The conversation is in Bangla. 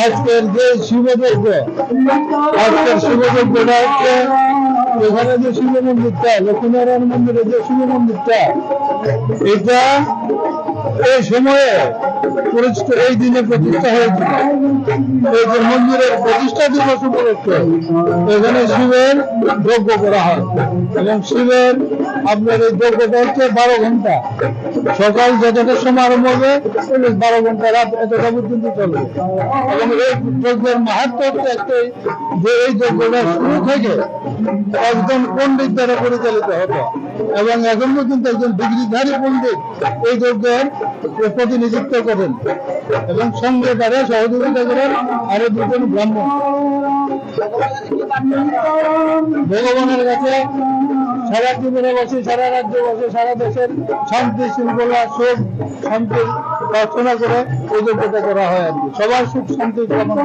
আজকের যে শিবযজ্ঞ, আজকের শিবযজ্ঞটা হচ্ছে এখানে যে শিব মন্দিরটা লক্ষ্মীনারায়ণ মন্দিরে যে শিব মন্দিরটা এটা এই সময়ে প্রতিষ্ঠা এই দিনে প্রতিষ্ঠা হয়েছিল। এই যে মন্দিরের প্রতিষ্ঠা দিবস উপলক্ষে এখানে শিবের যজ্ঞ করা হয়। এবং শিবের আপনার এই যজ্ঞটা হচ্ছে বারো ঘণ্টা। সকাল যতটা সময় আরম্ভ হবে বারো ঘণ্টা রাত এতটা পর্যন্ত চলবে। এবং এই যজ্ঞের মাহাত্ম হচ্ছে একটাই যে এই যজ্ঞটা শুরু থেকে একজন পণ্ডিত দ্বারা পরিচালিত হতো। এবং এখন পর্যন্ত একজন ডিগ্রিধারী পণ্ডিত এই যজ্ঞের প্রতিনিধিত্ব করেন এবং সঙ্গে তারা সহযোগিতা করেন। আরও দুজন ব্রাহ্মণ। ভগবানের কাছে সারা জীবনে বসে সারা রাজ্যে বসে সারা দেশের শান্তি, শৃঙ্খলা, সুখ, শান্তি প্রার্থনা করে যোগ্যতা করা হয় আর কি। সবার সুখ শান্তি কামনা